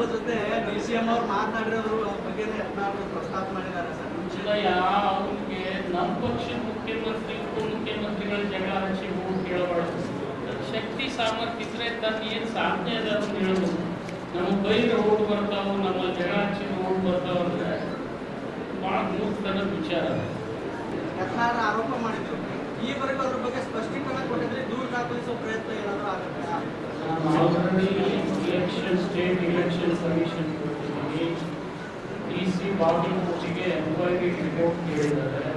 ಮಾಧ್ಯಮಗಳ ಜೊತೆ D C M ಅವ್ರು ಮಾತನಾಡಿರೋದ್ರ ಬಗ್ಗೆ ಯತ್ನಾಳ್ ಪ್ರಸ್ತಾಪ ಮಾಡಿದ್ದಾರೆ ಸರ್? ಇಲ್ಲ ಅವ್ರಿಗೆ ನಮ್ಮ ಪಕ್ಷದ ಮುಖ್ಯಮಂತ್ರಿ ಉಪಮುಖ್ಯಮಂತ್ರಿಗಳ ಜಗಳ ಹಚ್ಚಿ ಹೋಗಿ ಕೇಳಬಾರ್ದು. ಶಕ್ತಿ ಸಾಮರ್ಥ್ಯ ಇದ್ರೆ ತನ್ನ ಏನು ಸಾಧನೆ ಅದ ಅಂತ ಹೇಳ್ಬೋದು ನಮ್ಮ ಬೈದ ಓಟ್ ಬರ್ತಾವು ನಮ್ಮ ಜಗಳ ಹಚ್ಚಿ ಓಟ್ ಬರ್ತಾವ ಅಂದ್ರೆ ಭಾಳ ಮೂರ್ತನದ ವಿಚಾರ. ಯತ್ನಾಳ್ ಆರೋಪ ಮಾಡಿದ್ರು. ಈವರೆಗೂ ಅದ್ರ ಬಗ್ಗೆ ಸ್ಪಷ್ಟೀಕರಣ ಕೊಟ್ಟಿದ್ರೆ ದೂರ ದಾಖಲಿಸುವ ಪ್ರಯತ್ನ ಏನಾದರೂ ಆಗುತ್ತೆ? ಇಲೆಕ್ಷನ್ ಸ್ಟೇಟ್ ಇಲೆಕ್ಷನ್ ಕಮಿಷನ್ ಕೊಟ್ಟಿದ್ದೀನಿ ಡಿ ಸಿ ಬಾಗಲಕೋಟೆಗೆ ಎಂಕ್ವೈರಿ ರಿಪೋರ್ಟ್ ಕೇಳಿದ್ದಾರೆ.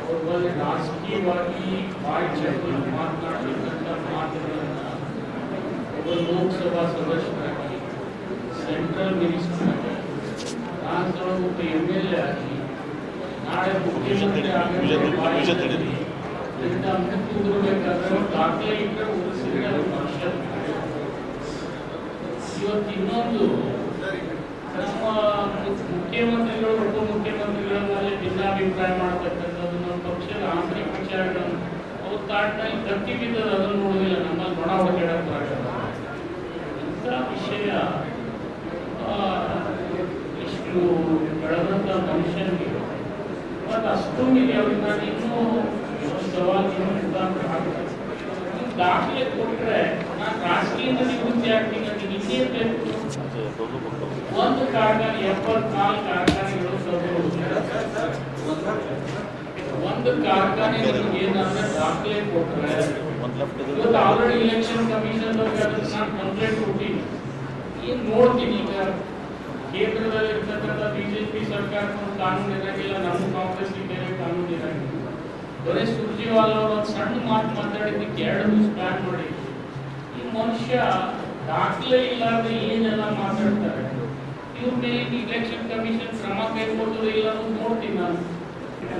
ಅವ್ರ ಬಗ್ಗೆ ರಾಜಕೀಯವಾಗಿ ಬಾಯಿ ಚಪ್ಪಲಿ ಮಾತನಾಡತಕ್ಕಂಥ ಮಾತುಗಳನ್ನು ಒಬ್ಬ ಲೋಕಸಭಾ ಸದಸ್ಯರಾಗಿ ಸೆಂಟ್ರಲ್ ಮಿನಿಸ್ಟರ್ ಆಗಿ ನಾನು ಒಬ್ಬ ಎಂ ಎಲ್ ಎ ಆಗಿ ನಾಳೆ ಮುಖ್ಯಮಂತ್ರಿ ಆಗಬೇಕು ಬಾಯಿ ಚಪ್ಪಲಿ ಇದರಿಂದ ಅಂಕ ಕೂದಬೇಕಾದ್ರೆ ದಾಖಲೆ ಇಟ್ಟರೆ ಉಳಿಸಿದ್ರೆ ಅದು ಮನುಷ್ಯ ಇವತ್ತು ಇನ್ನೊಂದು ನಮ್ಮ ಮುಖ್ಯಮಂತ್ರಿಗಳು ಉಪಮುಖ್ಯಮಂತ್ರಿಗಳ ಮೇಲೆ ಭಿನ್ನಾಭಿಪ್ರಾಯ ಮಾಡ್ತಕ್ಕಂಥದ್ದು ನಮ್ಮ ಪಕ್ಷದ ಆಂತರಿಕ ವಿಚಾರಗಳನ್ನು ಅವ್ರ ತಾಟ್ನಲ್ಲಿ ಕತ್ತಿ ಬಿದ್ದದ ಅದನ್ನು ನೋಡೋದಿಲ್ಲ ನಮ್ಮಲ್ಲಿ ನೊಣ ಹೊಡೆಯಕ್ಕೆ ಇಂಥ ವಿಷಯ ಆ, ಇಷ್ಟು ಬೆಳೆದಂಥ ಮನುಷ್ಯನಿಗೆ ಮತ್ತು ಅಷ್ಟೊಂದು ಇದೆ ಇನ್ನೂ ಸವಾಲು ಮುಖಾಂತರ ಹಾಕ್ತೇನೆ ನೀವು ದಾಖಲೆ ಕೊಟ್ಟರೆ ನಾನು ರಾಜಕೀಯದಲ್ಲಿ ನಿವೃತ್ತಿ ಆಗ್ತೀನಿ ಅಂತ ಇನ್ನೇನು ಬೇಕು ಒಂದು ಕಾರ್ಖಾನೆ ಎಪ್ಪತ್ನಾಲ್ಕು ಕಾರ್ಖಾನೆಗಳು ಒಂದು ಕಾರ್ಖಾನೆ ನಿಮ್ಗೆ ಏನಂದ್ರೆ ದಾಖಲೆ ಕೊಟ್ಟರೆ ಇವತ್ತು ಆಲ್ರೆಡಿ ಇಲೆಕ್ಷನ್ ಕಮಿಷನ್ ಅದಕ್ಕೆ ನಾನು ಕಂಪ್ಲೇಂಟ್ ಕೊಟ್ಟಿನಿ ಈಗ ನೋಡ್ತೀನಿ ಈಗ ಕೇಂದ್ರದಲ್ಲಿ ಇರ್ತಕ್ಕಂಥ ಬಿಜೆಪಿ ಸರ್ಕಾರ ಕಾನೂನು ಇರಂಗಿಲ್ಲ ನಮ್ಮ ಕಾಂಗ್ರೆಸ್ ಬೇರೆ ಕಾನೂನು ಇರಂಗಿಲ್ಲ ಬರೀ ಸುರ್ಜಿವಾಲ್ ಅವರು ಒಂದು ಸಣ್ಣ ಮಾತು ಮಾತಾಡಿದ್ದಕ್ಕೆ ಎರಡು ದಿವಸ ಬ್ಯಾನ್ ಮಾಡಿ ಈ ಮನುಷ್ಯ ದಾಖಲೆ ಇಲ್ಲಾರ್ದೆ ಏನೆಲ್ಲ ಮಾತಾಡ್ತಾರೆ? ಇವ್ರ ಮೇಲೆ ಇಲೆಕ್ಷನ್ ಕಮಿಷನ್ ಕ್ರಮ ಕೈಗೊಳ್ಳೋದು ಇಲ್ಲ ನೋಡ್ತೀನಿ ನಾನು.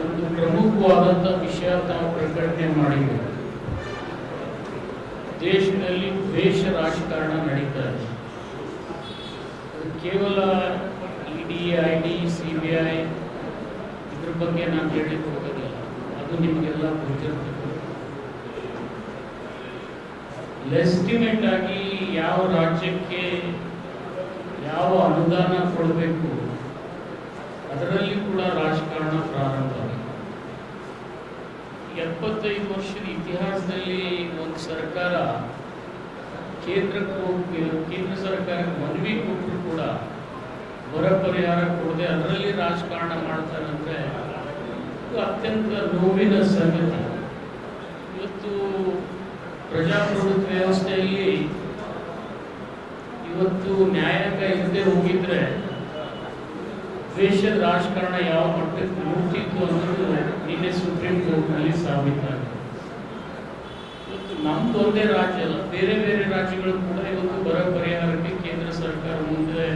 ಒಂದು ಪ್ರಮುಖವಾದಂಥ ವಿಷಯ ತಾವು ಪ್ರಕಟಣೆ ಮಾಡಿದ್ದಾರೆ ದೇಶದಲ್ಲಿ ದ್ವೇಷ ರಾಜಕಾರಣ ನಡೀತಾ ಇದೆ. ಕೇವಲ ED I D C B I ಇದ್ರ ಬಗ್ಗೆ ನಾನು ಹೇಳಿಕ್ಕೆ ಹೋಗೋದಿಲ್ಲ. ಅದು ನಿಮಗೆಲ್ಲ ಗೊತ್ತಿರ್ತದೆ. ಲೆಸ್ಟಿಮೇಟ್ ಆಗಿ ಯಾವ ರಾಜ್ಯಕ್ಕೆ ಯಾವ ಅನುದಾನ ಕೊಡಬೇಕು? ಅದರಲ್ಲಿ ಕೂಡ ರಾಜಕಾರಣ ಪ್ರಾರಂಭ ಎಪ್ಪತ್ತೈದು ವರ್ಷದ ಇತಿಹಾಸದಲ್ಲಿ ಒಂದು ಸರ್ಕಾರ ಕೇಂದ್ರಕ್ಕೆ ಕೇಂದ್ರ ಸರ್ಕಾರಕ್ಕೆ ಮನವಿ ಕೊಟ್ಟರು ಕೂಡ ಬರ ಪರಿಹಾರ ಕೊಡದೆ ಅದರಲ್ಲಿ ರಾಜಕಾರಣ ಮಾಡ್ತಾರಂದ್ರೆ ಇದು ಅತ್ಯಂತ ನೋವಿನ ಸಂಗತಿ. ಇವತ್ತು ಪ್ರಜಾಪ್ರಭುತ್ವ ವ್ಯವಸ್ಥೆಯಲ್ಲಿ ಇವತ್ತು ನ್ಯಾಯಾಂಗ ಇಲ್ಲದೆ ಹೋಗಿದ್ರೆ ದ್ವೇಷದ ರಾಜಕಾರಣ ಯಾವ ಮಟ್ಟಕ್ಕೆ ಮುಗ್ತಿತ್ತು ಅನ್ನೋದು ನಿನ್ನೆ ಸುಪ್ರೀಂ ಕೋರ್ಟ್ನಲ್ಲಿ ಸಾಬೀತಾಗಿದೆ. ಇವತ್ತು ನಮ್ದು ಒಂದೇ ರಾಜ್ಯ ಅಲ್ಲ, ಬೇರೆ ಬೇರೆ ರಾಜ್ಯಗಳು ಕೂಡ ಇವತ್ತು ಬರ ಪರಿಹಾರಕ್ಕೆ ಕೇಂದ್ರ ಸರ್ಕಾರ ಮುಂದೆ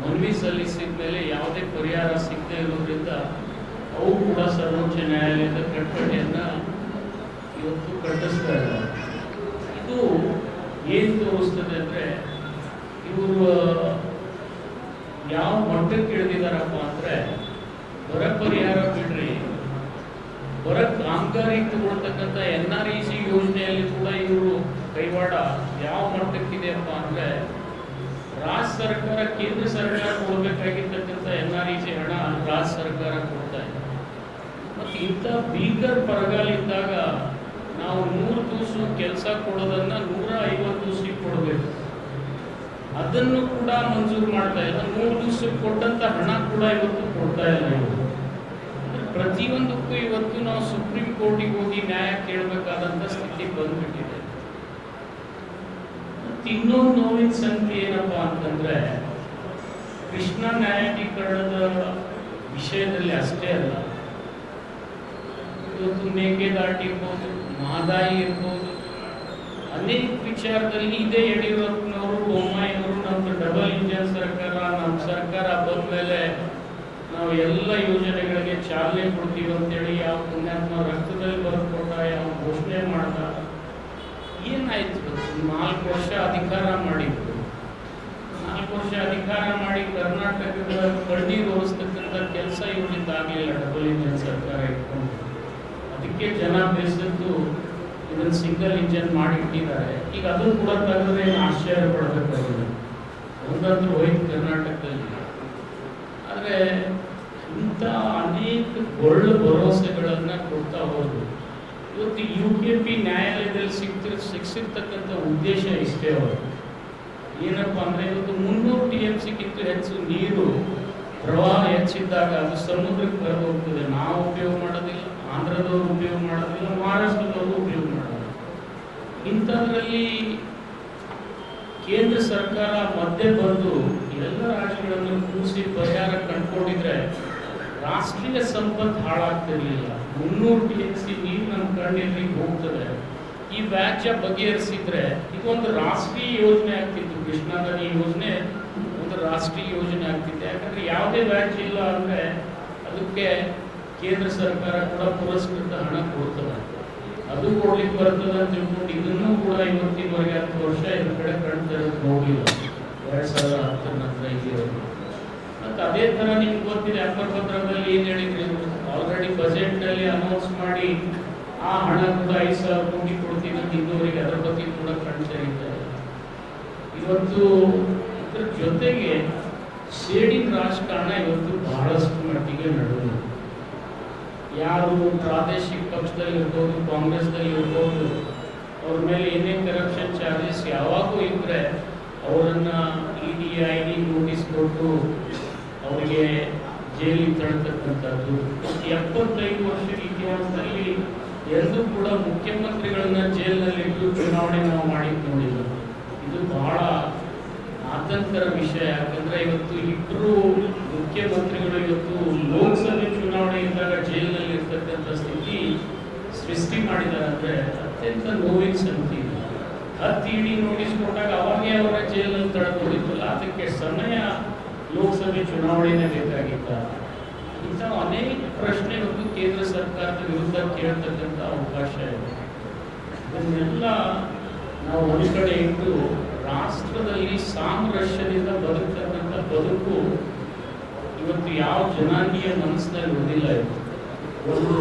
ಮನವಿ ಸಲ್ಲಿಸಿದ ಮೇಲೆ ಯಾವುದೇ ಪರಿಹಾರ ಸಿಗದೆ ಇರೋದ್ರಿಂದ ಅವು ಕೂಡ ಸರ್ವೋಚ್ಚ ನ್ಯಾಯಾಲಯದ ಕಟ್ಟಳೆಯನ್ನ ಇವತ್ತು ಕಟ್ಟಿಸ್ತಾ ಇದ್ದಾರೆ. ಇದು ಏನು ತೋರಿಸ್ತದೆ ಅಂದರೆ ಇವರು ಯಾವ ಮಟ್ಟಕ್ಕೆ ಇಳಿದಿದ್ದಾರಪ್ಪ ಅಂದರೆ ಬರ ಪರಿಹಾರ ಬಿಡ್ರಿ. ಬರ ಕಾಮಗಾರಿ ತಗೊಳ್ತಕ್ಕಂಥ ಎನ್ ಆರ್ ಇ ಸಿ ಯೋಜನೆಯಲ್ಲಿ ಕೂಡ ಇವರು ಕೈವಾಡ. ಯಾವ ಮಟ್ಟಕ್ಕಿದೆಯಪ್ಪ ಅಂದರೆ ರಾಜ್ಯ ಸರ್ಕಾರ, ಕೇಂದ್ರ ಸರ್ಕಾರ ಕೊಡಬೇಕಾಗಿರ್ತಕ್ಕಂಥ ಎನ್ ಆರ್ ಇ ಸಿ ಹಣ ರಾಜ್ಯ ಸರ್ಕಾರ ಕೊಡ್ತಾ ಇದೆ. ಮತ್ತು ಇಂಥ ಬೀಗರ್ ಬರಗಾಲ ಇದ್ದಾಗ ನಾವು ನೂರು ದಿವಸ ಕೆಲಸ ಕೊಡೋದನ್ನ ನೂರ ಐವತ್ತು ದಿವಸಕ್ಕೆ ಕೊಡಬೇಕು. ಅದನ್ನು ಕೂಡ ಮಂಜೂರು ಮಾಡ್ತಾ ಇಲ್ಲ. ನೂರು ದಿವಸಕ್ಕೆ ಕೊಟ್ಟಂತ ಹಣ ಕೂಡ ಇವತ್ತು ಕೊಡ್ತಾ ಇಲ್ಲ ಪ್ರತಿಯೊಂದಕ್ಕೂ ಇವತ್ತು ನಾವು ಸುಪ್ರೀಂ ಕೋರ್ಟಿಗೆ ಹೋಗಿ ನ್ಯಾಯ ಕೇಳಬೇಕಾದಂತ ಸ್ಥಿತಿ ಬಂದ್ಬಿಟ್ಟಿದೆ. ಇನ್ನೊಂದು ನೋವಿನ ಸಂಗತಿ ಏನಪ್ಪಾ ಅಂತಂದ್ರೆ, ಕೃಷ್ಣ ನ್ಯಾಯಾಧೀಕರಣದ ವಿಷಯದಲ್ಲಿ ಅಷ್ಟೇ ಅಲ್ಲ. ಇವತ್ತು ಮೇಕೆದಾಟು ಇರ್ಬೋದು ಮಹದಾಯಿ ಇರ್ಬೋದು ಅನೇಕ ವಿಚಾರದಲ್ಲಿ ಇದೇ ಯಡಿಯೂರಪ್ಪನವರು ಬೊಮ್ಮಾಯಿಯವರು ನಮ್ದು ಡಬಲ್ ಇಂಜನ್ ಸರ್ಕಾರ, ನಮ್ಮ ಸರ್ಕಾರ ಬಂದ ಮೇಲೆ ನಾವು ಎಲ್ಲ ಯೋಜನೆಗಳಿಗೆ ಚಾಲನೆ ಕೊಡ್ತೀವಿ ಅಂತೇಳಿ ಯಾವ ಪುಣ್ಯಾತ್ಮ ರಕ್ತದಲ್ಲಿ ಬರ್ಕೊಟ್ಟ ಕೊಟ್ಟ ಯಾವ ಘೋಷಣೆ ಮಾಡ್ದ. ಏನಾಯ್ತು? ನಾಲ್ಕು ವರ್ಷ ಅಧಿಕಾರ ಮಾಡಿದ್ರು. ನಾಲ್ಕು ವರ್ಷ ಅಧಿಕಾರ ಮಾಡಿ ಕರ್ನಾಟಕದ ಕಣ್ಣೀರು ತೋರಿಸ್ತಕ್ಕಂಥ ಕೆಲಸ ಇವರಿಂದ ಆಗಲಿಲ್ಲ ಡಬಲ್ ಇಂಜನ್ ಸರ್ಕಾರ ಇಟ್ಕೊಂಡು. ಅದಕ್ಕೆ ಜನ ಬೇಸತ್ತು ಇದನ್ನು ಸಿಂಗಲ್ ಇಂಜನ್ ಮಾಡಿ ಇಟ್ಟಿದ್ದಾರೆ. ಈಗ ಅದು ಕೂಡ ತೆಗೆದ್ರೆ ಏನು ಆಶ್ಚರ್ಯ ಪಡಬೇಕಾಗಿದೆ. ಒಂದಂತೂ ಹೋಯ್ತು ಕರ್ನಾಟಕದಲ್ಲಿ. ಆದರೆ ಇಂಥ ಅನೇಕ ಒಳ್ಳೆ ಭರವಸೆಗಳನ್ನ ಕೊಡ್ತಾ ಹೋದ್ರು. ಇವತ್ತು ಯು ಕೆ ಪಿ ನ್ಯಾಯಾಲಯದಲ್ಲಿ ಸಿಗ್ತಿರ್ ಸಿಕ್ಸಿರ್ತಕ್ಕಂಥ ಉದ್ದೇಶ ಇಷ್ಟೇ ಅವರು. ಏನಪ್ಪ ಅಂದರೆ ಇವತ್ತು ಮುನ್ನೂರು ಟಿ ಎಂ ಸಿಕ್ಕಿಂತ ಹೆಚ್ಚು ನೀರು ಪ್ರವಾಹ ಹೆಚ್ಚಿದ್ದಾಗ ಅದು ಸಮುದ್ರಕ್ಕೆ ಹೋಗ್ತದೆ ನಾವು ಉಪಯೋಗ ಮಾಡೋದಿಲ್ಲ. ಆಂಧ್ರದವರು ಉಪಯೋಗ ಮಾಡೋದಿಲ್ಲ ಮಹಾರಾಷ್ಟ್ರದವರು ಉಪಯೋಗ ಮಾಡೋದಿಲ್ಲ ಇಂಥದ್ರಲ್ಲಿ ಕೇಂದ್ರ ಸರ್ಕಾರ ಮಧ್ಯೆ ಬಂದು ಎಲ್ಲ ರಾಜ್ಯಗಳನ್ನು ಕೂಸಿ ಪರಿಹಾರ ಕಂಡುಕೊಂಡಿದ್ರೆ ರಾಷ್ಟ್ರೀಯ ಸಂಪತ್ತು ಹಾಳಾಗ್ತಿರ್ಲಿಲ್ಲ. ಮುನ್ನೂರು ಟಿ ಎಚ್ ಸಿ ನೀರು ನಮ್ಮ ಕಣ್ಣೆದುರಿಗೆ ಹೋಗ್ತದೆ. ಈ ವ್ಯಾಜ್ಯ ಬಗೆಹರಿಸಿದ್ರೆ ಇದೊಂದು ರಾಷ್ಟ್ರೀಯ ಯೋಜನೆ ಆಗ್ತಿತ್ತು. ಕೃಷ್ಣಾದ ಯೋಜನೆ ಒಂದು ರಾಷ್ಟ್ರೀಯ ಯೋಜನೆ ಆಗ್ತಿತ್ತು. ಯಾಕಂದ್ರೆ ಯಾವುದೇ ವ್ಯಾಜ್ಯ ಇಲ್ಲ ಅಂದ್ರೆ ಅದಕ್ಕೆ ಕೇಂದ್ರ ಸರ್ಕಾರ ಕೂಡ ಪುರಸ್ಕೃತ ಹಣ ಕೊಡ್ತದೆ. ಅದು ಕೊಡ್ಲಿಕ್ಕೆ ಬರ್ತದೆ ಅಂತ ತಿಳ್ಕೊಂಡು ಇದನ್ನು ಕೂಡ ಇವತ್ತಿನವರೆಗೆ ಹತ್ತು ವರ್ಷ ಇದ್ರ ಕಡೆ ಕಣ್ಣು ಹೋಗಿಲ್ಲ ಎರಡ್ ಸಾವಿರದ ಹತ್ತರ ನಂತರ ಇಲ್ಲಿವರೆಗೆ. ಮತ್ತೆ ಅದೇ ಥರ ನಿಮ್ಗೆ ಗೊತ್ತಿದೆ ಅಪ್ಪರ್ ಪತ್ರದಲ್ಲಿ ಏನ್ ಹೇಳಿದ್ರಿ? ಆಲ್ರೆಡಿ ಬಜೆಟ್ನಲ್ಲಿ ಅನೌನ್ಸ್ ಮಾಡಿ ಆ ಹಣ ಕೂಡ ಐದು ಸಾವಿರ ಕೋಟಿ ಕೊಡ್ತೀವಿ ಅಂತ ಇನ್ನೂವರೆಗೆ ಅದರ ಬಗ್ಗೆ ಕೂಡ ಕಣ್ಣು ತೆರೀತಾರೆ ಇವತ್ತು ಇದ್ರ ಜೊತೆಗೆ ಸೇಡಿನ ರಾಜಕಾರಣ ಇವತ್ತು ಬಹಳಷ್ಟು ಮಟ್ಟಿಗೆ ನಡೆದಿದೆ. ಯಾರು ಪ್ರಾದೇಶಿಕ ಪಕ್ಷದಲ್ಲಿ ಇರ್ಬೋದು ಕಾಂಗ್ರೆಸ್ದಲ್ಲಿ ಇರ್ಬೋದು ಅವ್ರ ಮೇಲೆ ಏನೇ ಕರಪ್ಷನ್ ಚಾರ್ಜಸ್ ಯಾವಾಗೂ ಇದ್ರೆ ಅವರನ್ನ E D I D notice ಕೊಟ್ಟು ಅವರಿಗೆ ಜೈಲಿಗೆ ತಳ್ತಕ್ಕಂಥದ್ದು. ಎಪ್ಪತ್ತೈದು ವರ್ಷದ ಇತಿಹಾಸದಲ್ಲಿ ಎರಡೂ ಕೂಡ ಮುಖ್ಯಮಂತ್ರಿಗಳನ್ನ ಜೈಲಿನಲ್ಲಿಟ್ಟು ಚುನಾವಣೆ ನಾವು ಮಾಡಿ ಇದು ಬಹಳ ಆತಂಕರ ವಿಷಯ. ಯಾಕಂದ್ರೆ ಇವತ್ತು ಇಬ್ಬರು ಮುಖ್ಯಮಂತ್ರಿಗಳು ಇವತ್ತು ಲೋಕಸಭೆ ಚುನಾವಣೆ ಇದ್ದಾಗ ಜೈಲಿನಲ್ಲಿ ಇರ್ತಕ್ಕಂಥ ಸ್ಥಿತಿ ಸೃಷ್ಟಿ ಮಾಡಿದ್ದಾರೆ ಅಂದ್ರೆ ಅತ್ಯಂತ ನೋವಿನ ಸಂತಿ. ಹತ್ತು ಇಡಿ ನೋಟಿಸ್ ಕೊಟ್ಟಾಗ ಅವಾಗೇ ಅವರ ಜೈಲಿನಲ್ಲಿ ತಡೆದೋಗಿತ್ತಲ್ಲ ಅದಕ್ಕೆ ಸಮಯ ಲೋಕಸಭೆ ಚುನಾವಣೆನೇ ಬೇಕಾಗಿತ್ತ. ಇಂಥ ಅನೇಕ ಪ್ರಶ್ನೆಗಳು ಕೇಂದ್ರ ಸರ್ಕಾರದ ವಿರುದ್ಧ ಕೇಳ್ತಕ್ಕಂಥ ಅವಕಾಶ ಇದೆ. ಇದನ್ನೆಲ್ಲ ನಾವು ಒಂದು ಕಡೆ ಇಟ್ಟು ರಾಷ್ಟ್ರದಲ್ಲಿ ಸಾಮರಸ್ಯದಿಂದ ಬದುಕ್ತಕ್ಕಂಥ ಬದುಕು ಇವತ್ತು ಯಾವ ಜನಾಂಗೀಯ ಮನಸ್ಸಿನಲ್ಲಿ ಉಳಿದಿಲ್ಲ ಇದು. ಒಂದು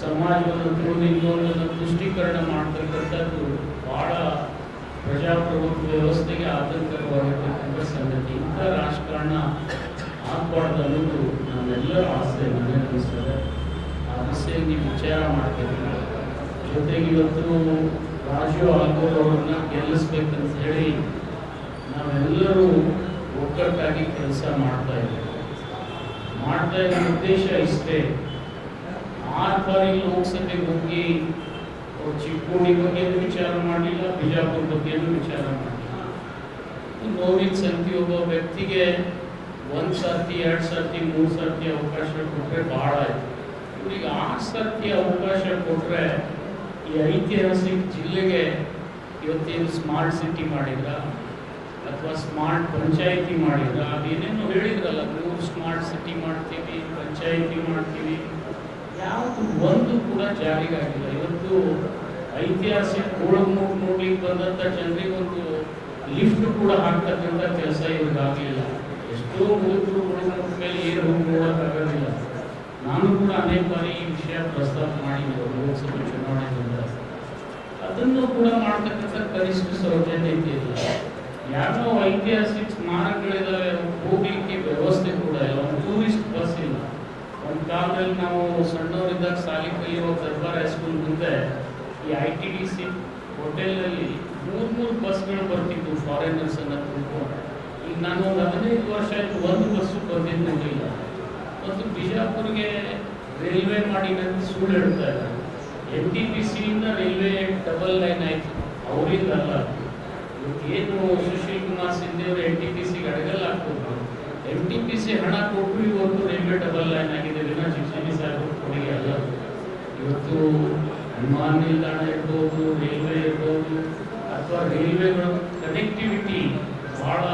ಸಮಾಜವನ್ನು ತಿಳಿದು ಪುಷ್ಟೀಕರಣ ಮಾಡ್ತಕ್ಕಂಥದ್ದು ಭಾಳ ಪ್ರಜಾಪ್ರಭುತ್ವ ವ್ಯವಸ್ಥೆಗೆ ಆತಂಕವಾಗಿರ್ತಕ್ಕಂಥ ಸಂಗತಿ. ಇಂಥ ರಾಜಕಾರಣ ಆಗ್ಬಾರ್ದು ಅನ್ನೋದು ನಮ್ಮೆಲ್ಲರ ಆಸೆ, ನನಗೆ ಅನಿಸ್ತದೆ. ಆ ವಿಚಾರ ಮಾಡ್ತಿದ್ದೀವಿ ಜೊತೆಗೆ ಇವತ್ತು ರಾಜು ಆಲ್ಗೂರ್ ಅವ್ರನ್ನ ಗೆಲ್ಲಿಸ್ಬೇಕಂತ ಹೇಳಿ ನಾವೆಲ್ಲರೂ ಒಗ್ಗಟ್ಟಾಗಿ ಕೆಲಸ ಮಾಡ್ತಾ ಇದ್ದೀವಿ. ಮಾಡ್ತಾ ಇರೋ ಉದ್ದೇಶ ಇಷ್ಟೇ. ಆರು ಬಾರಿ ಲೋಕಸಭೆಗೆ ಹೋಗಿ ಅವ್ರು ಚಿಕ್ಕೋಡಿ ಬಗ್ಗೆನೂ ವಿಚಾರ ಮಾಡಲಿಲ್ಲ, ಬಿಜಾಪುರ ಬಗ್ಗೆನೂ ವಿಚಾರ ಮಾಡಲಿಲ್ಲ. ನೋವಿನ ಸಂತಿ ಒಬ್ಬ ವ್ಯಕ್ತಿಗೆ ಒಂದು ಸರ್ತಿ, ಎರಡು ಸರ್ತಿ, ಮೂರು ಸರ್ತಿ ಅವಕಾಶ ಕೊಟ್ಟರೆ ಭಾಳ ಆಯಿತು. ಇವ್ರಿಗೆ ಆರು ಸರ್ತಿ ಅವಕಾಶ ಕೊಟ್ಟರೆ ಈ ಐತಿಹಾಸಿಕ ಜಿಲ್ಲೆಗೆ ಇವತ್ತೇನು ಸ್ಮಾರ್ಟ್ ಸಿಟಿ ಮಾಡಿದ್ರ? ಅಥವಾ ಸ್ಮಾರ್ಟ್ ಪಂಚಾಯಿತಿ ಮಾಡಿದ್ರ. ಏನೇನೋ ಹೇಳಿದ್ರಲ್ಲ ನೀವು ಸ್ಮಾರ್ಟ್ ಸಿಟಿ ಮಾಡ್ತೀವಿ, ಪಂಚಾಯಿತಿ ಮಾಡ್ತೀವಿ. ಯಾವುದು ಒಂದು ಕೂಡ ಜಾರಿಗಾಗಿಲ್ಲ. ಇವತ್ತು ಐತಿಹಾಸಿಕ ಗೋಳಮೂರು ನೋಡ್ಲಿಕ್ಕೆ ಬಂದಂಥ ಜನರಿಗೆ ಲಿಫ್ಟ್ ಕೂಡ ಹಾಕ್ತಕ್ಕಂಥ ಕೆಲಸ ಇವ್ರಿಗಾಗಲಿಲ್ಲ. ಎಷ್ಟೋ ಮೂರು ಗೋಳಮೂರು ಮೇಲೆ ಏನು ಹೋಗಿ ನಾನು ಕೂಡ ಅನೇಕ ಬಾರಿ ಈ ವಿಷಯ ಪ್ರಸ್ತಾಪ ಮಾಡಿದ್ದೆ ಲೋಕಸಭೆ ಚುನಾವಣೆ ಬಂದಾಗ ಅದನ್ನು ಕೂಡ ಮಾಡ್ತಕ್ಕಂಥ ಕನಿಷ್ಠ ಸೌಜನ್ಯತೆ ಇಲ್ಲ. ಯಾರೋ ಐತಿಹಾಸಿಕ ಸ್ಮಾರಕಗಳಿದಾವೆ ಹೋಗ್ಲಿಕ್ಕೆ ವ್ಯವಸ್ಥೆ ಕೂಡ ಇಲ್ಲ ಒಂದು ಟೂರಿಸ್ಟ್ ಬಸ್ ಇಲ್ಲ. ಒಂದು ಕಾಲದಲ್ಲಿ ನಾವು ಸಣ್ಣವರಿದ್ದಾಗ ಸಾಲಿ ಕಲಿಯುವ ದರ್ಬಾರ್ ಹೈಸ್ಕೂಲ್ ಮುಂದೆ ಈ ಐ ಟಿ ಡಿ ಸಿ ಹೋಟೆಲ್ನಲ್ಲಿ ಮೂರು ಮೂರು ಬಸ್ಗಳು ಬರ್ತಿದ್ವು ಫಾರಿನರ್ಸ್ ಅನ್ನ ತುಂಬಿಕೊಂಡು. ಈಗ ನಾನು ಒಂದು ಹದಿನೈದು ವರ್ಷ ಆಯಿತು ಒಂದು ಬಸ್ಸು ಬಂದಿದ್ದು ನೋಡಿಲ್ಲ ಮತ್ತು ಬಿಜಾಪುರ್ಗೆ ರೈಲ್ವೆ ಮಾಡಿದಂತ ಸುಳ್ಳು ಹೇಳ್ತಾ ಇದ್ದಾರೆ. ಎನ್ ಟಿ ಪಿ ಸಿಯಿಂದ ರೈಲ್ವೆ ಡಬಲ್ ಲೈನ್ ಆಯಿತು. ಅವರಿಂದ ಅಲ್ಲ ಏನು ಸುಶೀಲ್ ಕುಮಾರ್ ಸಿಂಧೆ ಅವರು ಎನ್ ಟಿ ಪಿ ಸಿ ಅಡಗಲ್ಲ ಹಾಕೊಂಡ್ರು ಎನ್ ಟಿ ಪಿ ಸಿ ಹಣ ಕೊಟ್ಟು ಇವತ್ತು ರೈಲ್ವೆ ಡಬಲ್ ಲೈನ್ ಆಗಿದೆ. ವಿನಾ ಶಿಕ್ಷಣ ಸಾಹೇಬ್ ಕೊಡುಗೆ ಅಲ್ಲ. ಇವತ್ತು ವಿಮಾನ ನಿಲ್ದಾಣ ಇರ್ಬೋದು ರೈಲ್ವೆ ಇರ್ಬೋದು, ಅಥವಾ ರೈಲ್ವೆಗಳ ಕನೆಕ್ಟಿವಿಟಿ ಬಹಳ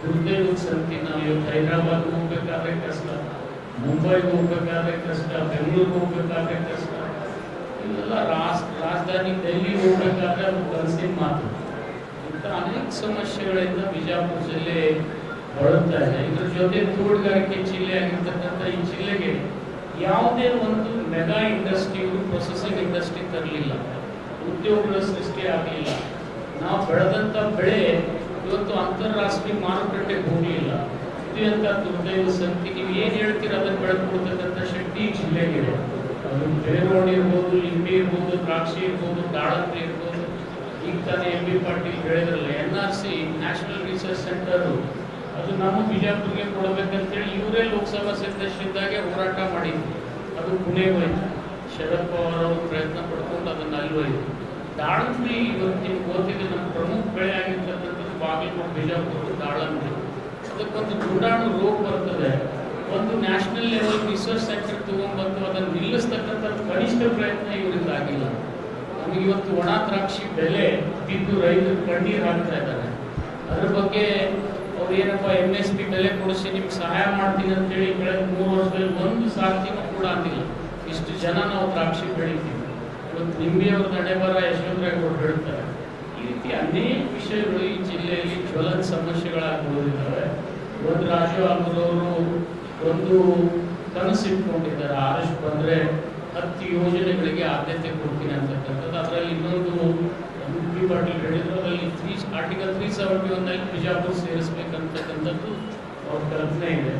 ದುರ್ದೈವದ ಸಂತಿ ನಾವು ಇವತ್ತು ಹೈದರಾಬಾದ್ ಹೋಗ್ಬೇಕಾದ್ರೆ ಕಷ್ಟ, ಮುಂಬೈಗೆ ಹೋಗ್ಬೇಕಾದ್ರೆ ಕಷ್ಟ, ಬೆಂಗಳೂರಿಗೆ ಹೋಗ್ಬೇಕಾದ್ರೆ ಕಷ್ಟ. ಇಲ್ಲೆಲ್ಲ ರಾಜ್, ರಾಜಧಾನಿ ಡೆಲ್ಲಿಗೆ ಹೋಗ್ಬೇಕಾದ್ರೆ ಅದು ಕನಸಿನ ಮಾತು. ಅನೇಕ ಸಮಸ್ಯೆಗಳಿಂದ ಬಿಜಾಪುರ ಜಿಲ್ಲೆ ಬಳಲ್ತಾ ಇದೆ. ಇದ್ರ ಜೊತೆ ತೋಟಗಾರಿಕೆ ಜಿಲ್ಲೆ ಆಗಿರ್ತಕ್ಕಂಥ ಈ ಜಿಲ್ಲೆಗೆ ಯಾವುದೇ ಒಂದು ಮೆಗಾ ಇಂಡಸ್ಟ್ರಿ ಪ್ರೊಸೆಸಿಂಗ್ ಇಂಡಸ್ಟ್ರಿ ತರಲಿಲ್ಲ. ಉದ್ಯೋಗಗಳ ಸೃಷ್ಟಿ ಆಗಲಿಲ್ಲ. ನಾವು ಬೆಳೆದಂಥ ಬೆಳೆ ಇವತ್ತು ಅಂತಾರಾಷ್ಟ್ರೀಯ ಮಾರುಕಟ್ಟೆಗೆ ಹೋಗಲಿಲ್ಲ ಇದಂತ ದುರ್ದೈವ ಸಂತಿ ನೀವು ಏನು ಹೇಳ್ತೀರ ಅದನ್ನು ಬೆಳೆದುಕೊಳ್ತಕ್ಕಂಥ ಶಕ್ತಿ ಈ ಜಿಲ್ಲೆಗಿದೆ ಅದು ಬೇರೋಣಿ ಇರ್ಬೋದು, ಲಿಂಬೆ ಇರ್ಬೋದು, ದ್ರಾಕ್ಷಿ ಇರ್ಬೋದು, ದಾಳಂಬ್ರಿ ಇರ್ಬೋದು ತಾನೇ ಎಂ ಬಿ ಪಾಟೀಲ್ ಹೇಳಿದ್ರಲ್ಲ N R C national research centre ಅದು ನಾನು ಬಿಜಾಪುರ್ಗೆ ಕೊಡಬೇಕಂತೇಳಿ ಇವರೇ ಲೋಕಸಭಾ ಸದಸ್ಯರಿದ್ದಾಗೆ ಹೋರಾಟ ಮಾಡಿದ್ರು ಅದು ಪುಣೆಗೆ ಹೋಯ್ತು. ಶರದ್ ಪವಾರ್ ಅವರು ಪ್ರಯತ್ನ ಪಡ್ಕೊಂಡು ಅದನ್ನು ಅಲ್ಲಿ ಹೋಯ್ತು. ದಾಳಂಬ್ರಿ ಇವತ್ತಿನ ಓದಿದ ನಮ್ಮ ಪ್ರಮುಖ ಬೆಳೆ ಆಗಿರ್ತಕ್ಕಂಥದ್ದು ಬಾಗಲಕೋಟೆ, ಬಿಜಾಪುರ, ದಾಳಂಬ್ರಿ. ಅದಕ್ಕೊಂದು ದುಂಡಾಣು ರೋಗ ಬರ್ತದೆ. ಒಂದು ನ್ಯಾಷನಲ್ ಲೆವೆಲ್ ರಿಸರ್ಚ್ ಸೆಂಟರ್ ತಗೊಂಡ್ಬಂದು ಅದನ್ನು ನಿಲ್ಲಿಸ್ತಕ್ಕಂಥ ಕನಿಷ್ಠ ಪ್ರಯತ್ನ ಇವರಿಂದ ಆಗಿಲ್ಲ ಇವತ್ತು ಒಣ ದ್ರಾಕ್ಷಿ ಬೆಲೆ ಬಿದ್ದು ರೈತರು ಕಣ್ಣೀರು ಹಾಕ್ತಾ ಇದ್ದಾರೆ. ಅದ್ರ ಬಗ್ಗೆ ಅವ್ರು ಏನಪ್ಪ ಎಂ ಎಸ್ ಪಿ ಬೆಲೆ ಕೊಡಿಸಿ ನಿಮ್ಗೆ ಸಹಾಯ ಮಾಡ್ತೀನಿ ಅಂತೇಳಿ ಕಳೆದ ಮೂರು ವರ್ಷದಲ್ಲಿ ಒಂದು ಸಾರ್ತಿನೂ ಕೂಡ ಆಗಿಲ್ಲ ಇಷ್ಟು ಜನ ನಾವು ದ್ರಾಕ್ಷಿ ಬೆಳಿತೀವಿ. ಇವತ್ತು ನಿಂಬೆಯವ್ರ ನಡೆ ಬರ ಯಶವಂತರಾಯಗೌಡರು ಹೇಳ್ತಾರೆ ಈ ರೀತಿ ಅನೇಕ ವಿಷಯಗಳು ಈ ಜಿಲ್ಲೆಯಲ್ಲಿ ಜ್ವಲನ್ ಸಮಸ್ಯೆಗಳಾಗಿ ಉಳಿದಿದ್ದಾವೆ ಒಂದು ರಾಜು ಆಗಿರೋರು ಒಂದು ಕನಸು ಇಟ್ಕೊಂಡಿದ್ದಾರೆ ಆದಷ್ಟು ಬಂದರೆ ಹತ್ತು ಯೋಜನೆಗಳಿಗೆ ಆದ್ಯತೆ ಕೊಡ್ತೀನಿ ಅಂತಕ್ಕಂಥದ್ದು. ಅದರಲ್ಲಿ ಇನ್ನೊಂದು ಎಂ ಪಿ ಹೇಳಿದ್ರು. ಅದರಲ್ಲಿ ತ್ರೀ ಆರ್ಟಿಕಲ್ ತ್ರೀ ಸೆವೆಂಟಿ ಒನ್ನಲ್ಲಿ ಬಿಜಾಪುರ ಸೇರಿಸ್ಬೇಕಂತಕ್ಕಂಥದ್ದು ಅವ್ರ ಕಲ್ಪನೆ ಇದೆ.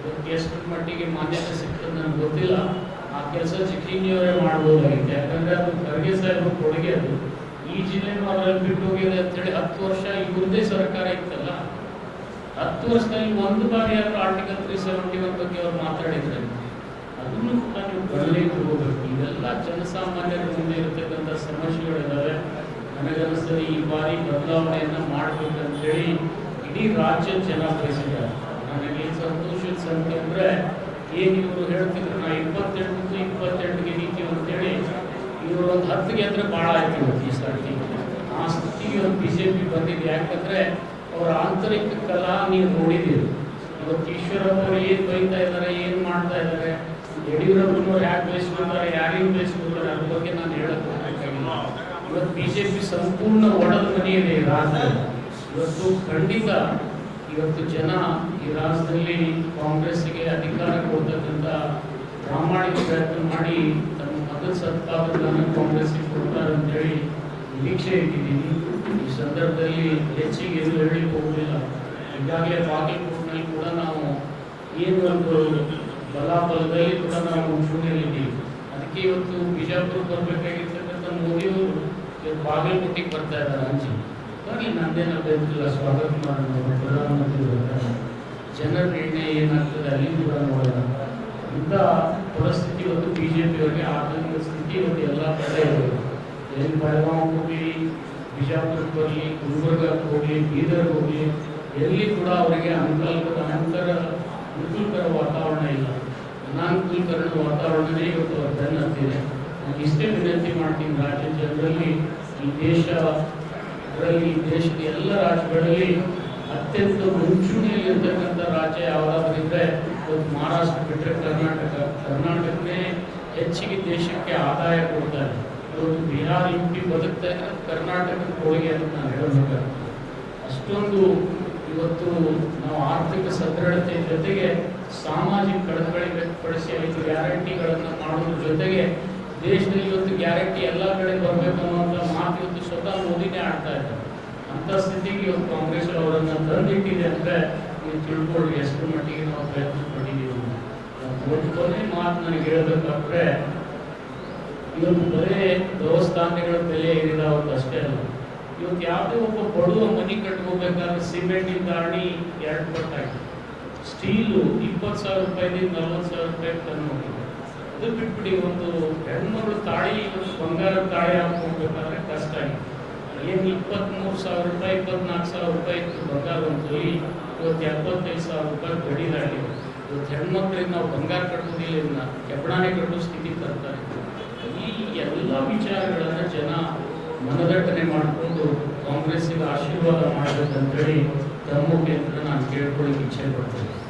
ಅದಕ್ಕೆ ಎಷ್ಟು ಮಟ್ಟಿಗೆ ಮಾನ್ಯತೆ ಸಿಗ್ತದೆ ನನಗೆ ಗೊತ್ತಿಲ್ಲ. ಆ ಕೆಲಸ ಚಿಕ್ಕಿಂಗಿಯವರೇ ಮಾಡ್ಬೋದಾಗಿತ್ತು. ಯಾಕಂದ್ರೆ ಅದು ಖರ್ಗೆ ಸಾಹೇಬ್ರ ಕೊಡುಗೆ ಅದು. ಈ ಜಿಲ್ಲೆನೂ ಅದರಲ್ಲಿ ಬಿಟ್ಟು ಹೋಗಿದೆ ಅಂತೇಳಿ ಹತ್ತು ವರ್ಷ ಇವ್ರದ್ದೇ ಸರ್ಕಾರ ಇತ್ತಲ್ಲ, ಹತ್ತು ವರ್ಷದಲ್ಲಿ ಒಂದು ಬಾರಿ ಆದರೂ ಆರ್ಟಿಕಲ್ ತ್ರೀ ಸೆವೆಂಟಿ ಒನ್ ಬಗ್ಗೆ ಅವ್ರು ಮಾತಾಡಿದ್ರೆ ಅದನ್ನು ಕೂಡ ನೀವು ಬರಲಿಕ್ಕೆ ಹೋಗಬೇಕು ಇದೆಲ್ಲ ಜನಸಾಮಾನ್ಯರ ಮುಂದೆ ಇರತಕ್ಕಂಥ ಸಮಸ್ಯೆಗಳಿದ್ದಾವೆ ನನಗನ್ನಿಸ್ತದೆ ಈ ಬಾರಿ ಬದಲಾವಣೆಯನ್ನ ಮಾಡ್ಬೇಕಂತೇಳಿ ಇಡೀ ರಾಜ್ಯ ಜನ ಬಯಸಿದ್ದಾರೆ. ನನಗೆ ಸಂತೋಷದ ಸಂಖ್ಯೆ ಏನು ಇವರು ಹೇಳ್ತಿದ್ರು, ನಾ ಇಪ್ಪತ್ತೆಂಟು ಇಪ್ಪತ್ತೆಂಟಿಗೆ ನೀತಿ ಅಂತೇಳಿ ಇವರು ಒಂದು ಹತ್ತಿಗೆ ಅಂದ್ರೆ ಭಾಳ ಆಯ್ತು ಈ ಸರ್ತಿ ಆ ಸ್ಥಿತಿಗೆ ಒಂದು ಬಿ ಜೆ ಪಿ ಬಂದಿದೆ. ಯಾಕಂದ್ರೆ ಅವರ ಆಂತರಿಕ ಕಲಾ ನೀವು ನೋಡಿದ್ದೀರಿ ಇವತ್ತು ಈಶ್ವರಪ್ಪ ಏನು ಬೈತಾ ಇದ್ದಾರೆ, ಏನು ಮಾಡ್ತಾ ಇದ್ದಾರೆ ಯಡಿಯೂರಪ್ಪನವ್ರು ಯಾಕೆ ಬಯಸ್ಕೊತಾರೆ ಯಾರಿಗೂ ಬಯಸ್ಕೊತಾರೆ ಅದ್ರ ಬಗ್ಗೆ ನಾನು ಹೋಗ್ಬೇಕಾಗಿಲ್ಲ ಇವತ್ತು ಬಿ ಜೆ ಪಿ ಸಂಪೂರ್ಣ ಒಡೆದ ಮನೆಯಲ್ಲಿ ರಾಜ ಇವತ್ತು ಖಂಡಿತ ಇವತ್ತು ಜನ ಈ ರಾಜ್ಯದಲ್ಲಿ ಕಾಂಗ್ರೆಸ್ಸಿಗೆ ಅಧಿಕಾರ ಕೊಡ್ತಕ್ಕಂಥ ಪ್ರಾಮಾಣಿಕ ಪ್ರಯತ್ನ ಮಾಡಿ ತಮ್ಮ ಮತದ ಸತ್ಪಾದನ ಕಾಂಗ್ರೆಸ್ಗೆ ಕೊಡ್ತಾರೆ ಅಂತೇಳಿ ನಿರೀಕ್ಷೆ ಇಟ್ಟಿದ್ದೀನಿ. ಈ ಸಂದರ್ಭದಲ್ಲಿ ಹೆಚ್ಚಿಗೆ ಏನು ಹೇಳಲಿಕ್ಕೆ ಹೋಗಲಿಲ್ಲ ಈಗಾಗಲೇ ಬಾಗಲಕೋಟ್ನಲ್ಲಿ ಕೂಡ ನಾವು ಏನು ಒಂದು ಬಲಾಬಲದಲ್ಲಿ ಕೂಡ ನಾವು ಮುಂಚೂಣಿಯಲ್ಲಿದ್ದೀವಿ ಅದಕ್ಕೆ ಇವತ್ತು ಬಿಜಾಪುರ ಬರಬೇಕಾಗಿರ್ತಕ್ಕಂಥ ಮೋದಿಯವರು ಇವತ್ತು ಬಾಗಲಕೋಟೆಗೆ ಬರ್ತಾ ಇದ್ದಾರೆ ಅಂಜಿ. ಬರಲಿ ನಂದೇನ ಬೇಕಿಲ್ಲ ಸ್ವಾಗತ ಮಾಡೋಣ ಪ್ರಧಾನಮಂತ್ರಿ ಜನರ ನಿರ್ಣಯ ಏನಾಗ್ತದೆ ಅಲ್ಲಿ ಕೂಡ ನೋಡೋಣ. ಇಂಥ ಪರಿಸ್ಥಿತಿ ಇವತ್ತು ಬಿ ಜೆ ಪಿಯವರಿಗೆ ಆತಂಕ ಸ್ಥಿತಿ ಇವತ್ತು ಎಲ್ಲ ಕಡೆ ಇದೆ. ಎಲ್ಲಿ ಬೆಳಗಾವಿ ಹೋಗಿ ಬಿಜಾಪುರಕ್ಕೆ ಬರಲಿ, ಗುಲ್ಬರ್ಗಕ್ಕೆ ಹೋಗಲಿ, ಬೀದರ್ಗೆ ಹೋಗಲಿ, ಎಲ್ಲಿ ಕೂಡ ಅವರಿಗೆ ಅನುಕೂಲ ಅನಂತರ ಅನುಕೂಲಕರ ವಾತಾವರಣ ಇಲ್ಲ. ಅನಾನುಕೂಲಕರ ವಾತಾವರಣವೇ ಇವತ್ತು ಹತ್ತಿದೆ ನಾನು ಇಷ್ಟೇ ವಿನಂತಿ ಮಾಡ್ತೀನಿ ರಾಜ್ಯ ಜನರಲ್ಲಿ, ಈ ದೇಶ, ಅದರಲ್ಲಿ ದೇಶದ ಎಲ್ಲ ರಾಜ್ಯಗಳಲ್ಲಿ ಅತ್ಯಂತ ಮುಂಚೂಣಿಯಲ್ಲಿರ್ತಕ್ಕಂಥ ರಾಜ್ಯ ಯಾವುದಾದ್ರೂ ಇದ್ದರೆ ಇವತ್ತು ಮಹಾರಾಷ್ಟ್ರ ಬಿಟ್ಟರೆ ಕರ್ನಾಟಕ. ಕರ್ನಾಟಕನೇ ಹೆಚ್ಚಿಗೆ ದೇಶಕ್ಕೆ ಆದಾಯ ಕೊಡ್ತಾರೆ ಇವತ್ತು ಬಿಹಾರ ಯು ಪಿ ಬದುಕ್ತಾ ಇದ್ರೆ ಕರ್ನಾಟಕ ಕೊಡುಗೆ ಅಂತ ನಾನು ಹೇಳಬೇಕಾಗ್ತದೆ ಅಷ್ಟೊಂದು ಇವತ್ತು ನಾವು ಆರ್ಥಿಕ ಸದೃಢತೆ ಜೊತೆಗೆ ಸಾಮಾಜಿಕ ಕಡತಗಳಿಗೆ ವ್ಯಕ್ತಪಡಿಸಿ ಐದು ಗ್ಯಾರಂಟಿಗಳನ್ನು ಮಾಡೋದ್ರ ಜೊತೆಗೆ ದೇಶದಲ್ಲಿ ಇವತ್ತು ಗ್ಯಾರಂಟಿ ಎಲ್ಲ ಕಡೆ ಬರಬೇಕು ಅನ್ನೋಂಥ ಮಾತು ಇವತ್ತು ಸ್ವತಃ ಮೋದಿನೇ ಆಡ್ತಾ ಇದ್ದಾರೆ. ಅಂಥ ಸ್ಥಿತಿಗೆ ಇವತ್ತು ಕಾಂಗ್ರೆಸ್ ಅವರನ್ನು ತಂದಿಟ್ಟಿದೆ ಅಂದರೆ ನೀವು ತಿಳ್ಕೊಳ್ಳಿ ಎಷ್ಟು ಮಟ್ಟಿಗೆ ನಾವು ಪ್ರಯತ್ನ ಪಟ್ಟಿದ್ದೀವಿ ಒಂದು ಕೊನೆ ಮಾತು ನನಗೆ ಹೇಳ್ಬೇಕಾದ್ರೆ, ಇವತ್ತು ಬರೇ ದೇವಸ್ಥಾನಗಳ ಬೆಲೆ ಏರಿದಾವತ್ತು ಅಷ್ಟೇ ಅಲ್ಲ. ಇವತ್ತು ಯಾವುದೇ ಒಬ್ಬ ಬಡವ ಮನೆ ಕಟ್ಕೋಬೇಕಾದ್ರೆ ಸಿಮೆಂಟಿನ ದಾಣಿ ಎರಡು ಪಟ್ಟಾಗಿದೆ ಸ್ಟೀಲು ಇಪ್ಪತ್ತು ಸಾವಿರ ರೂಪಾಯಿದಿಂದ ನಲ್ವತ್ತು ಸಾವಿರ ರೂಪಾಯಿ ಹೋಗಿದೆ ಅದು ಬಿಟ್ಬಿಡಿ, ಒಂದು ಹೆಣ್ಮಗಳು ತಾಳಿ ಒಂದು ಬಂಗಾರದ ತಾಳಿ ಹಾಕ್ಕೊಡ್ಬೇಕಾದ್ರೆ ಕಷ್ಟ ಆಗಿದೆ ಏನು ಇಪ್ಪತ್ತ್ಮೂರು ಸಾವಿರ ರೂಪಾಯಿ, ಇಪ್ಪತ್ನಾಲ್ಕು ಸಾವಿರ ರೂಪಾಯಿ ಇತ್ತು ಬಂಗಾರ ಒಂದು ತೊಲಿ, ಇವತ್ತು ಎಪ್ಪತ್ತೈದು ಸಾವಿರ ರೂಪಾಯಿ ಗಡಿ ಇವತ್ತು ಹೆಣ್ಮಕ್ಳಿಗೆ ನಾವು ಬಂಗಾರ ಕಟ್ಟೋದಿಲ್ಲ ಇದನ್ನ ಕೆಬ್ಬಣಾನೆ ಕಟ್ಟೋ ಸ್ಥಿತಿ ತರ್ತಾರೆ. ಈ ಎಲ್ಲ ವಿಚಾರಗಳನ್ನು ಜನ ಮನದಟ್ಟನೆ ಮಾಡಿಕೊಂಡು ಕಾಂಗ್ರೆಸ್ಸಿಗೆ ಆಶೀರ್ವಾದ ಮಾಡಬೇಕಂತೇಳಿ ತಮ್ಮ ಅಂತ ನಾನು ಕೇಳ್ಕೊಳ್ಳಿಕ್ಕೆ ಇಚ್ಛೆ ಪಡ್ತೇನೆ.